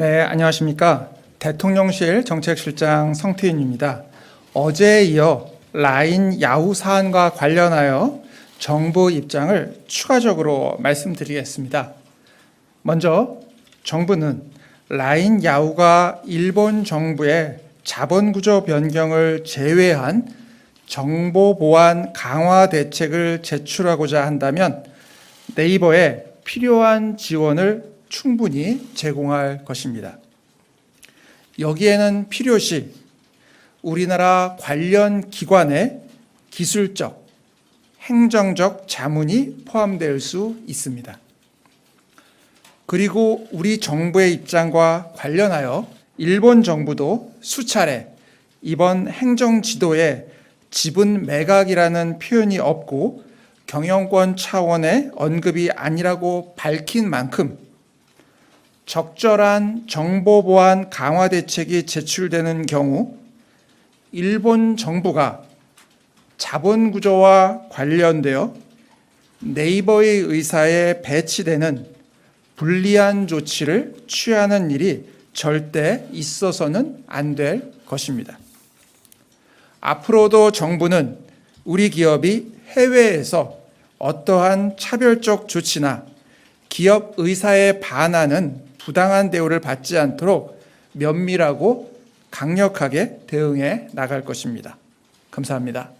네, 안녕하십니까. 대통령실 정책실장 성태인입니다. 어제에 이어 라인 야후 사안과 관련하여 정부 입장을 추가적으로 말씀드리겠습니다. 먼저 정부는 라인 야후가 일본 정부의 자본구조 변경을 제외한 정보 보안 강화 대책을 제출하고자 한다면 네이버에 필요한 지원을 충분히 제공할 것입니다. 여기에는 필요시 우리나라 관련 기관의 기술적, 행정적 자문이 포함될 수 있습니다. 그리고 우리 정부의 입장과 관련하여 일본 정부도 수차례 이번 행정 지도에 지분 매각이라는 표현이 없고 경영권 차원의 언급이 아니라고 밝힌 만큼 적절한 정보 보안 강화 대책이 제출되는 경우 일본 정부가 자본 구조와 관련되어 네이버의 의사에 배치되는 불리한 조치를 취하는 일이 절대 있어서는 안 될 것입니다. 앞으로도 정부는 우리 기업이 해외에서 어떠한 차별적 조치나 기업 의사에 반하는 부당한 대우를 받지 않도록 면밀하고 강력하게 대응해 나갈 것입니다. 감사합니다.